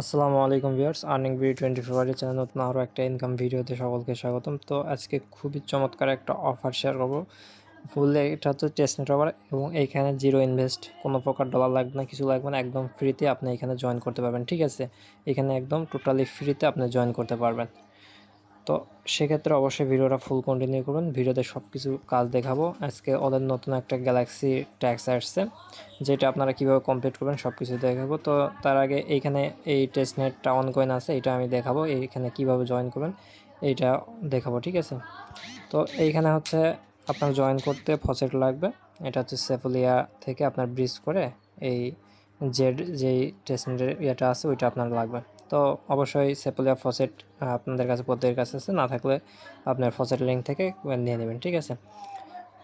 আসসালামু আলাইকুম viewers, earning video twenty February channel, নতুন আরও একটা ইনকাম ভিডিওতে সকলকে স্বাগতম। তো আজকে খুবই চমৎকার একটা অফার শেয়ার করব। ফুল এটা হচ্ছে টেস্ট নেট অফার এবং এইখানে জিরো ইনভেস্ট কোনো প্রকার ডলার লাগবে না, কিছু লাগবে না, একদম ফ্রিতে আপনি এখানে জয়েন করতে পারবেন, ঠিক আছে? এখানে একদম টোটালি ফ্রিতে আপনি জয়েন করতে পারবেন। তো সেক্ষেত্রে অবশ্যই ভিডিওটা ফুল কন্টিনিউ করুন। ভিডিওতে সব কিছু কাজ দেখাবো। আজকে ওদের নতুন একটা গ্যালাক্সি ট্যাক্স আসছে, যেটা আপনারা কীভাবে কমপ্লিট করবেন সব কিছু দেখাবো। তো তার আগে এইখানে এই টেস্ট নেটটা অন কয়েন আছে, এটা আমি দেখাবো। এইখানে কীভাবে জয়েন করবেন, এইটা দেখাবো, ঠিক আছে? তো এইখানে হচ্ছে আপনার জয়েন করতে ফসেট লাগবে। এটা হচ্ছে সেফুলিয়া থেকে আপনার ব্রিজ করে এই জেড যেই টেস্ট নেটের ইয়েটা আছে, ওইটা আপনার লাগবে। তো অবশ্যই সেপুলিয়া ফসেট আপনাদের কাছে, প্রত্যেকের কাছে আছে। না থাকলে আপনার ফসেট লিঙ্ক থেকে নিয়ে নেবেন, ঠিক আছে?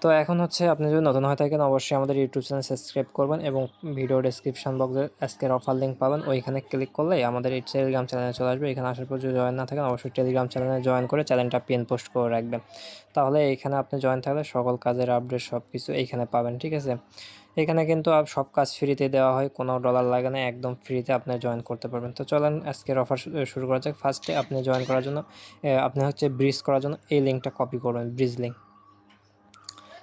তো এখন হচ্ছে আপনি যদি নতুন হয়ে থাকেন, অবশ্যই আমাদের ইউটিউব চ্যানেল সাবস্ক্রাইব করবেন এবং ভিডিও ডিসক্রিপশন বক্সে আজকের অফার লিঙ্ক পাবেন। ওইখানে ক্লিক করলেই আমাদের এই টেলিগ্রাম চ্যানেলে চলে আসবে। এখানে আসার পর যদি জয়েন না থাকেন, অবশ্যই টেলিগ্রাম চ্যানেলে জয়েন করে চ্যানেলটা পিন পোস্ট করে রাখবেন। তাহলে এইখানে আপনি জয়েন থাকলে সকল কাজের আপডেট সব কিছু এইখানে পাবেন, ঠিক আছে? এখানে কিন্তু সব কাজ ফ্রিতে দেওয়া হয়, কোনো ডলার লাগে না, একদম ফ্রিতে আপনি জয়েন করতে পারবেন। তো চলেন, আজকের অফার শুরু করা যাক। ফার্স্টে আপনি জয়েন করার জন্য আপনি হচ্ছে ব্রিজ করার জন্য এই লিঙ্কটা কপি করবেন ব্রিজ লিঙ্ক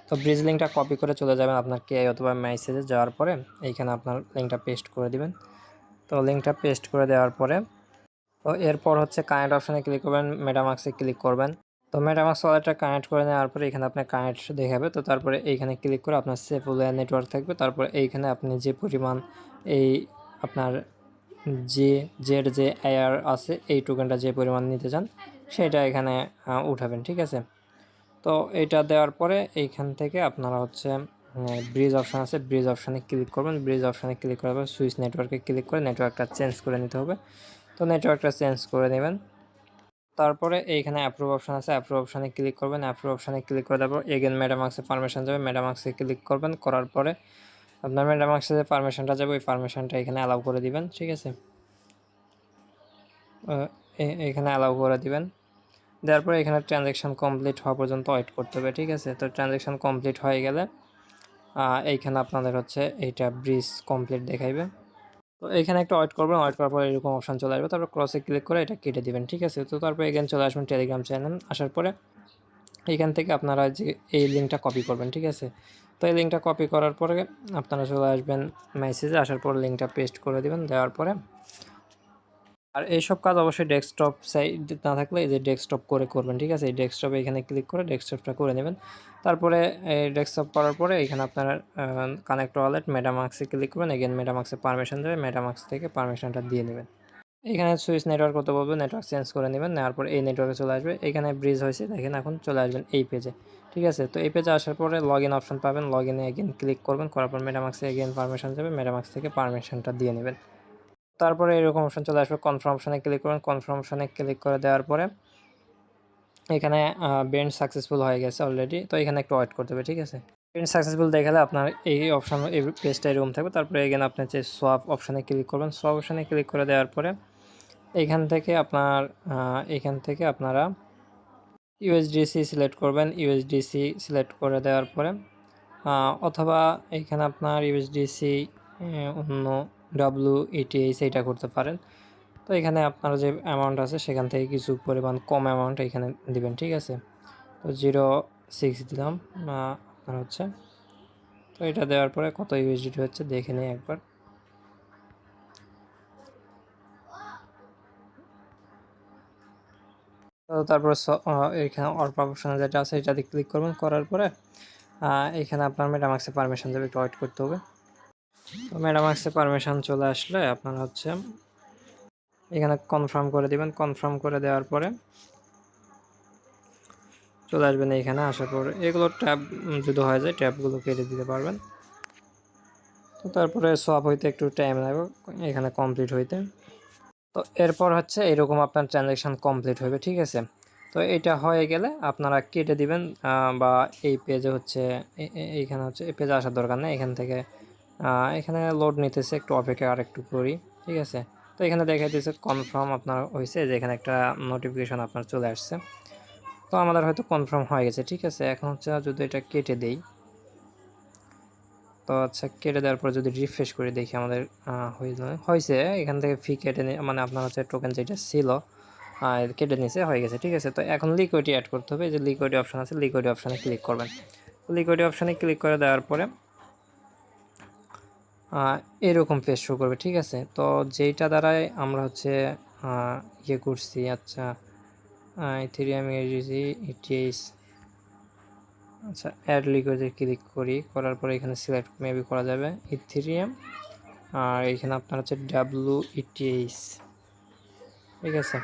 তো ব্রিজ লিঙ্কটা কপি করে চলে যাবেন আপনার কে অথবা মেসেজে যাওয়ার পরে, এইখানে আপনার লিঙ্কটা পেস্ট করে দিবেন। তো লিঙ্কটা পেস্ট করে দেওয়ার পরে, তো এরপর হচ্ছে কানেক্ট অপশানে ক্লিক করবেন মেটামাক্সে ক্লিক করবেন। তো মেটামাক্স ওয়ালেটটা কানেক্ট করে নেওয়ার পরে এখানে আপনার কানেক্ট দেখাবে তো তারপরে এইখানে ক্লিক করে আপনার সেফ সেফুল নেটওয়ার্ক থাকবে। তারপরে এইখানে আপনি যে পরিমাণ এই আপনার যে জেড যে এয়ার আছে, এই টোকেনটা যে পরিমাণ নিতে চান, সেটা এখানে উঠাবেন, ঠিক আছে? তো এটা দেওয়ার পরে এইখান থেকে আপনারা হচ্ছে ব্রিজ অপশান আছে ব্রিজ অপশানে ক্লিক করবেন। ব্রিজ অপশানে ক্লিক করার পর সুইচ নেটওয়ার্কে ক্লিক করে নেটওয়ার্কটা চেঞ্জ করে নিতে হবে। তো নেটওয়ার্কটা চেঞ্জ করে নেবেন। তারপরে এইখানে অ্যাপ্রুভ অপশান আছে। অ্যাপ্রুভ অপশানে ক্লিক করবেন। অ্যাপ্রুভ অপশানে ক্লিক করে দেওয়ার পর এগেন ম্যাডামাক্সে পারমিশন যাবে। ম্যাডামাক্সে ক্লিক করবেন। করার পরে আপনার ম্যাডামাক্সে যে পারমিশনটা যাবে, ওই পারমিশনটা এখানে অ্যালাউ করে দিবেন। ঠিক আছে? এখানে অ্যালাউ করে দিবেন। দেওয়ার পরে এখানে ট্রানজ্যাকশান কমপ্লিট হওয়া পর্যন্ত ওয়েট করতে হবে। ঠিক আছে? তো ট্রানজ্যাকশান কমপ্লিট হয়ে গেলে এইখানে আপনাদের হচ্ছে এইটা ব্রিজ কমপ্লিট দেখাইবে। তো এখানে একটা ওয়েট করবেন ওয়েট করার পর এরকম অপশান চলে আসবে। তারপর ক্রসে ক্লিক করে এটা কেটে দেবেন, ঠিক আছে? তো তারপর এখানে চলে আসবেন টেলিগ্রাম চ্যানেল আসার পরে এখান থেকে আপনারা যে এই লিঙ্কটা কপি করবেন, ঠিক আছে? তো এই লিঙ্কটা কপি করার পরে আপনারা চলে আসবেন মেসেজে আসার পর লিঙ্কটা পেস্ট করে দেবেন। দেওয়ার পরে আর এইসব কাজ অবশ্যই ডেস্কটপ সাইড না থাকলে এই যে ডেস্কটপ করে করবেন, ঠিক আছে? এই ডেস্কটপে এখানে ক্লিক করে ডেস্কটপটা করে নেবেন। তারপরে এই ডেস্কটপ করার পরে এখানে আপনার কানেক্ট ওয়ালেট মেটামাক্সে ক্লিক করবেন। এগেন মেটামাক্সে পারমিশন দেবে। মেটামাক্স থেকে পারমিশনটা দিয়ে নেবেন। এখানে সুইচ নেটওয়ার্ক করতে বলবে নেটওয়ার্ক চেঞ্জ করে নেবেন। নেওয়ার পর এই নেটওয়ার্কে চলে আসবে। এখানে ব্রিজ হয়েছে। দেখেন এখন চলে আসবেন এই পেজে ঠিক আছে? তো এই পেজে আসার পরে লগ ইন অপশন পাবেন। লগ ইনে এগেন ক্লিক করবেন। করার পর মেটামাক্সে এগেন পারমিশন যাবে মেটামাক্স থেকে পারমিশনটা দিয়ে নেবেন। তারপরে এরকম অপশন চলে আসবে কনফার্ম অপশানে ক্লিক করুন। কনফার্ম অপশানে ক্লিক করে দেওয়ার পরে এখানে বেন্ড সাকসেসফুল হয়ে গেছে অলরেডি তো এখানে একটু ওয়েট করতে হবে, ঠিক আছে? বেন্ড সাকসেসফুল দেখালে আপনার এই অপশান এই পেজটা এরকম থাকবে। তারপরে এখানে আপনি যে সোয়াপ অপশানে ক্লিক করবেন সোয়াপ অপশানে ক্লিক করে দেওয়ার পরে এখান থেকে আপনার এখান থেকে আপনারা ইউএসডিসি সিলেক্ট করবেন। ইউএসডিসি সিলেক্ট করে দেওয়ার পরে অথবা এখানে আপনার ইউএসডিসি অন্য ডাব্লু ইটিএইচ এইটা করতে পারেন। তো এখানে আপনার যে অ্যামাউন্ট আছে, সেখান থেকে কিছু পরিমাণ কম অ্যামাউন্ট এখানে দিবেন, ঠিক আছে? তো জিরো সিক্স দিলাম আপনার হচ্ছে। তো এটা দেওয়ার পরে কত ইউএসডিটি হচ্ছে, দেখে নিই একবার। তারপরে এখানে অর্প অপশন যেটা আছে, এটাতে ক্লিক করবেন। করার পরে এখানে আপনার মেটামাক্সে পারমিশন দেবে, একটু ওয়েট করতে হবে। তো ম্যাডাম আসছে পারমিশন চলে আসলে আপনারা হচ্ছে এখানে কনফার্ম করে দিবেন। কনফার্ম করে দেওয়ার পরে চলে আসবেন এখানে আসার পর। এগুলো ট্যাব যদি হয়ে যায় ট্যাবগুলো কেটে দিতে পারবেন। তো তারপরে সোয়াপ হইতে একটু টাইম লাগবে এখানে কমপ্লিট হইতে। তো এরপর হচ্ছে এরকম আপনার ট্রানজ্যাকশান কমপ্লিট হবে ঠিক আছে? তো এটা হয়ে গেলে আপনারা কেটে দিবেন বা এই পেজে হচ্ছে এইখানে হচ্ছে এই পেজে আসার দরকার নেই। এখান থেকে এখানে লোড নিতেছে, একটু অপেক্ষা আর একটু করি, ঠিক আছে? তো এখানে দেখা দিচ্ছে কনফার্ম আপনার হয়েছে, যে এখানে একটা নোটিফিকেশান আপনার চলে আসছে। তো আমাদের হয়তো কনফার্ম হয়ে গেছে, ঠিক আছে? এখন হচ্ছে যদি এটা কেটে দেই, তো আচ্ছা কেটে দেওয়ার পর যদি রিফ্রেশ করে দেখি আমাদের হয়েছে, এখান থেকে ফি কেটে নি মানে আপনার হচ্ছে টোকেন যেটা ছিল কেটে নিয়েছে হয়ে গেছে, ঠিক আছে? তো এখন লিকুইডি অ্যাড করতে হবে যে লিকুইডি অপশান আছে লিকুইডি অপশানে ক্লিক করবেন। লিকুইডি অপশানে ক্লিক করে দেওয়ার পরে এরকম পেজ শো করবে, ঠিক আছে? তো যেইটা দ্বারাই আমরা হচ্ছে ইয়ে করছি আচ্ছা ইথেরিয়াম ইউজি ইটিএস আচ্ছা অ্যাড লিকুইডে ক্লিক করি, করার পরে এখানে সিলেক্ট মেবি করা যাবে ইথেরিয়াম আর এখানে আপনার হচ্ছে ডাব্লু ইটিএস ঠিক আছে?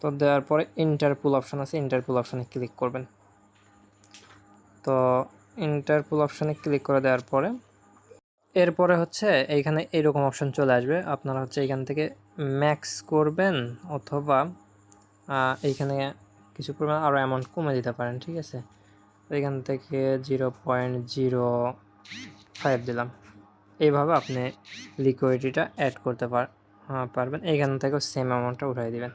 তো দেওয়ার পরে ইন্টারপুল অপশান আছে ইন্টারপুল অপশানে ক্লিক করবেন। তো ইন্টারপুল অপশানে ক্লিক করে দেওয়ার পরে এরপরে হচ্ছে এইখানে এরকম অপশন চলে আসবে। আপনারা হচ্ছে এইখান থেকে ম্যাক্স করবেন অথবা এইখানে কিছু পরিমাণ আরও অ্যামাউন্ট কমে দিতে পারেন, ঠিক আছে? এখান থেকে জিরো পয়েন্ট জিরো ফাইভ দিলাম। এইভাবে আপনি লিকুইডিটিটা অ্যাড করতে পার পারবেন। এইখান থেকেও সেম অ্যামাউন্টটা উঠাই দেবেন।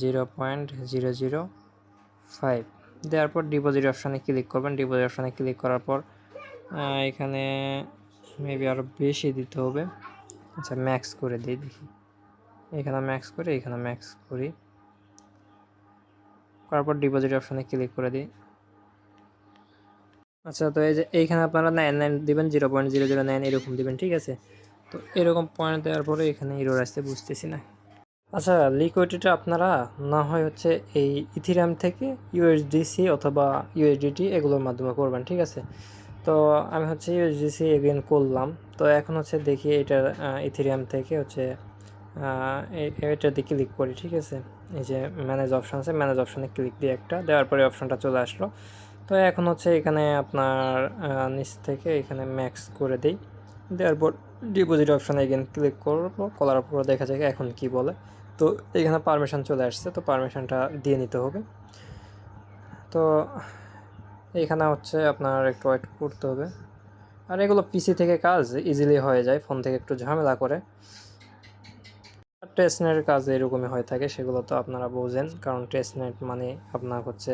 Zero point zero zero five দেওয়ার পর ডিপোজিট অপশানে ক্লিক করবেন। ডিপোজিট অপশানে ক্লিক করার পর এখানে মেবি আরও বেশি দিতে হবে। আচ্ছা ম্যাক্স করে দিই দেখি। এখানে ম্যাক্স করে, এখানে ম্যাক্স করি। করার পর ডিপোজিট অপশানে ক্লিক করে দিই। আচ্ছা তো এই যে এইখানে আপনারা নাইন নাইন দেবেন zero point zero zero nine এরকম দেবেন, ঠিক আছে? তো এরকম পয়েন্ট দেওয়ার পরে এখানে ইরোর আসতে বুঝতেছি না। আচ্ছা লিকুইডিটা আপনারা না হয় হচ্ছে এই ইথিরাম থেকে ইউএসডিসি অথবা ইউএসডিটি এগুলোর মাধ্যমে করবেন, ঠিক আছে? তো আমি হচ্ছে ইউএসডিসি এগেন করলাম। তো এখন হচ্ছে দেখি এটা ইথিরিয়াম থেকে হচ্ছে আহ, এ- এটাতে ক্লিক করি ঠিক আছে? এই যে ম্যানেজ অপশান আছে ম্যানেজ অপশানে ক্লিক দিয়ে একটা দেওয়ার পরে অপশানটা চলে আসলো। তো এখন হচ্ছে এখানে আপনার নিচ থেকে এখানে ম্যাক্স করে দিই। দেওয়ার পর ডিপোজিট অপশানে এগেন ক্লিক করব করার পর দেখা যায় এখন কি বলে। তো এখানে পারমিশন চলে আসছে তো পারমিশনটা দিয়ে নিতে হবে। তো এখানে হচ্ছে আপনার একটু ওয়েট করতে হবে। আর এগুলো পিসি থেকে কাজ ইজিলি হয়ে যায় ফোন থেকে একটু ঝামেলা করে। টেস্টনেটের কাজ এরকমই হয়ে থাকে, সেগুলো তো আপনারা বোঝেন। কারণ টেস্টনেট মানে আপনার হচ্ছে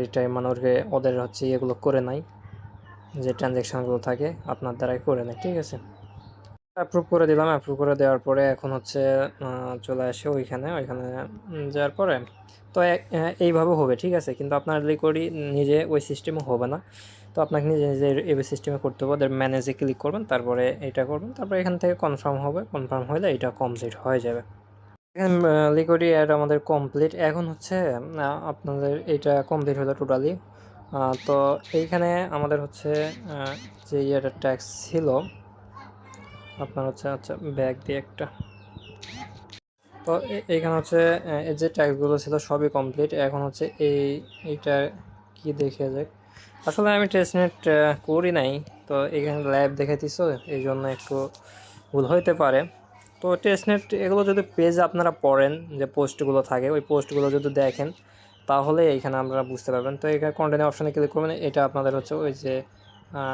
রিটায়ার মানুষকে ওদের হচ্ছে এগুলো করে নাই, যে ট্রানজ্যাকশানগুলো থাকে, আপনার দ্বারাই করে নেয়, ঠিক আছে? অ্যাপ্রুভ করে দিলাম। অ্যাপ্রুভ করে দেওয়ার পরে এখন হচ্ছে চলে আসে ওইখানে ওইখানে যাওয়ার পরে। তো এইভাবে হবে, ঠিক আছে? কিন্তু আপনার লিকোডি নিজে ওই সিস্টেমে হবে না। তো আপনাকে নিজে নিজে এই সিস্টেমে করতে হবে। ম্যানেজে ক্লিক করবেন, তারপরে এটা করবেন, তারপরে এখান থেকে কনফার্ম হবে। কনফার্ম হলে এটা কমপ্লিট হয়ে যাবে। লিকুইডি অ্যাড আমাদের কমপ্লিট এখন হচ্ছে আপনাদের এটা কমপ্লিট হলো টোটালি তো এইখানে আমাদের হচ্ছে যে ইয়েটা ট্যাক্স ছিল আপনার হচ্ছে আচ্ছা ব্যাগ দিয়ে একটা। তো এ- এইখানে হচ্ছে এই যে ট্যাক্সগুলো ছিল সবই কমপ্লিট এখন হচ্ছে এই এইটা কি দেখে যাক। আসলে আমি টেস্টনেট করি নাই। তো এখানে ল্যাব দেখাইতেছ, এই জন্য একটু ভুল হইতে পারে। তো টেস্টনেট এগুলো যদি পেজ আপনারা পড়েন, যে পোস্টগুলো থাকে, ওই পোস্টগুলো যদি দেখেন, তাহলে এইখানে আপনারা বুঝতে পারবেন। তো এখানে কন্টেন্ট অপশানে ক্লিক করবেন। এটা আপনাদের হচ্ছে ওই যে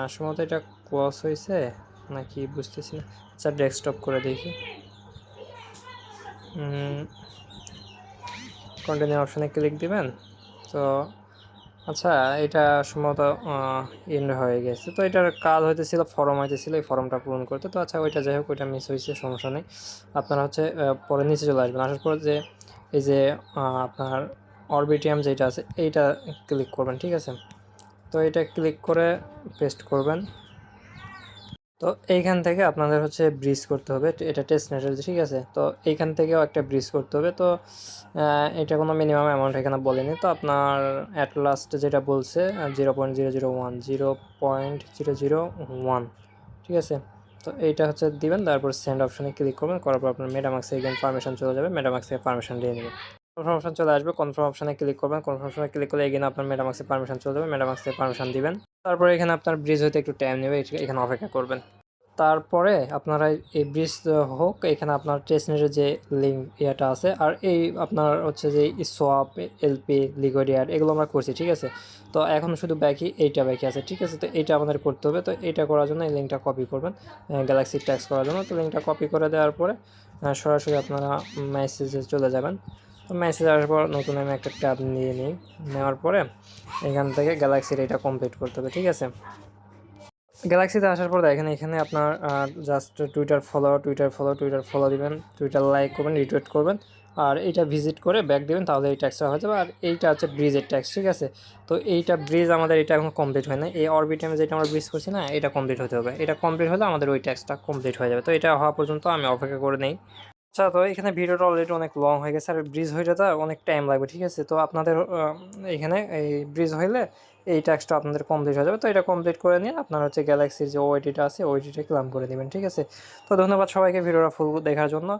সম্ভবত এটা ক্রস হয়েছে নাকি বুঝতেছি না। আচ্ছা ডেস্কটপ করে দেখি। কন্টিনিউ অপশানে ক্লিক দিবেন। তো আচ্ছা এটা সম্ভবত এন্ড হয়ে গেছে। তো এটার কাজ হইতেছিল ফর্ম হইতেছিল, এই ফর্মটা পূরণ করতে। তো আচ্ছা ওইটা যাই হোক, ওইটা মিস হয়েছে সমস্যা নেই। আপনারা হচ্ছে পরে নিচে চলে আসবেন। আসার পর যে, এই যে আপনার অরবিটিএম যেটা আছে, এইটা ক্লিক করবেন, ঠিক আছে? তো এটা ক্লিক করে পেস্ট করবেন। তো এইখান থেকে আপনাদের হচ্ছে ব্রিজ করতে হবে। এটা টেস্ট নেটের, ঠিক আছে? তো এইখান থেকেও একটা ব্রিজ করতে হবে। তো এটা কোনো মিনিমাম অ্যামাউন্ট এখানে বলেনি। তো আপনার অ্যাট লাস্ট যেটা বলছে zero point zero zero one zero point zero zero one ঠিক আছে? তো এইটা হচ্ছে দিবেন, তারপর সেন্ড অপশানে ক্লিক করবেন। করার পর আপনার মেটামাক্সে এখানে পারমিশন চলে যাবে। মেটামাক্স পারমিশন দিয়ে নেবেন। কনফার্ম অপশন চলে আসবে। কনফার্ম অপশানে ক্লিক করবেন। কনফার্ম অপশানে ক্লিক করলে এখানে আপনার মেটামাক্সে পারমিশন চলে যাবে। মেটামাক্স পারমিশন দিবেন। তারপরে এখানে আপনার ব্রিজ হতে একটু টাইম নেবে। এখানে- অপেক্ষা করবেন। তারপরে আপনারা এই ব্রিজ হোক, এখানে আপনার টেস্টনেটের যে লিঙ্ক ইয়েটা আছে, আর এই আপনার হচ্ছে যে সোয়াপ এলপি লিগোরিয়ার এগুলো আমরা করছি, ঠিক আছে? তো এখন শুধু বাকি এইটা বাকি আছে, ঠিক আছে? তো এইটা আমাদের করতে হবে। তো এইটা করার জন্য এই লিঙ্কটা কপি করবেন গ্যালাক্সি ট্যাক্স করার জন্য। তো লিঙ্কটা কপি করে দেওয়ার পরে সরাসরি আপনারা মেসেজে চলে যাবেন। তো মেসেজ আসার পর নতুন আমি একটা ট্যাব নিয়ে নিই। নেওয়ার পরে এখান থেকে গ্যালাক্সির এটা কমপ্লিট করতে হবে, ঠিক আছে? গ্যালাক্সিতে আসার পর দেখেন এখানে আপনার just Twitter follow Twitter follow Twitter follow দিবেন টুইটার লাইক করবেন রিটুইট করবেন, আর এইটা ভিজিট করে ব্যাক দেবেন, তাহলে এই ট্যাক্সটা হয়ে যাবে। আর এইটা হচ্ছে ব্রিজের ট্যাক্স ঠিক আছে? তো এইটা ব্রিজ আমাদের এটা এখন কমপ্লিট হয় না এই অরবিটামে যেটা আমরা ব্রিজ করছি না, এটা কমপ্লিট হতে হবে। এটা কমপ্লিট হলে আমাদের ওই ট্যাক্সটা কমপ্লিট হয়ে যাবে। তো এটা হওয়া পর্যন্ত আমি অপেক্ষা করে নেই। আচ্ছা তো এখানে ভিডিওটা অলরেডি অনেক লং হয়ে গেছে, আর ব্রিজ হয়ে যেতে অনেক টাইম লাগবে, ঠিক আছে? তো আপনাদের এখানে এই ব্রিজ হইলে এই ট্যাক্সটা আপনাদের কমপ্লিট হয়ে যাবে। তো এটা কমপ্লিট করে নিয়ে আপনার হচ্ছে গ্যালাক্সির যে ওইটিটা আছে ওইটিটা ক্লাম করে দেবেন, ঠিক আছে? তো ধন্যবাদ সবাইকে ভিডিওটা ফুল দেখার জন্য।